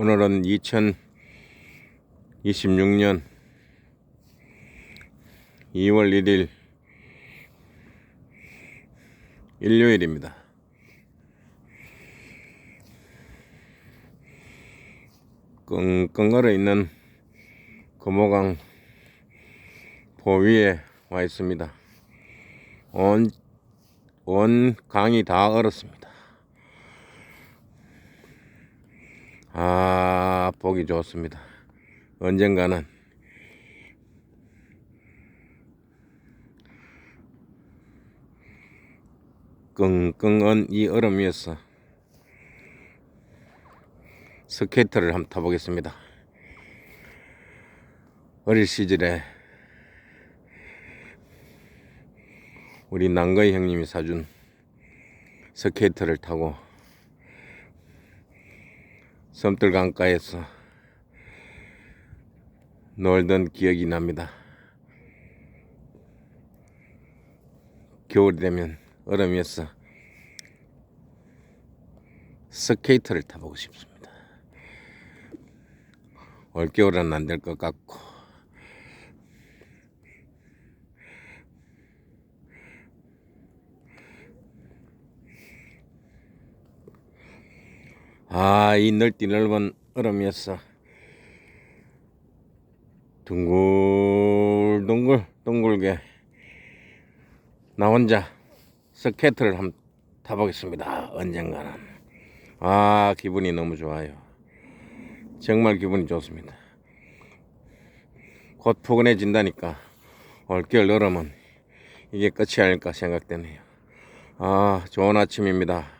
오늘은 2026년 2월 1일 일요일입니다. 끙끙 얼어 있는 금호강 포위에 와 있습니다. 온, 온 강이 다 얼었습니다. 아, 보기 좋습니다. 언젠가는 끙끙언 이 얼음 위에서 스케이트를 한번 타보겠습니다. 어릴 시절에 우리 난거이 형님이 사준 스케이트를 타고 섬들 강가에서 놀던 기억이 납니다. 겨울이 되면 얼음 위에서 스케이트를 타보고 싶습니다. 올겨울은 안 될 것 같고 아, 이 넓디 넓은 얼음 위에서 둥글둥글 둥글게 나 혼자 스케이트를 한번 타보겠습니다. 언젠가는. 아, 기분이 너무 좋아요. 정말 기분이 좋습니다. 곧 포근해진다니까 올겨울 여름은 이게 끝이 아닐까 생각되네요. 아, 좋은 아침입니다.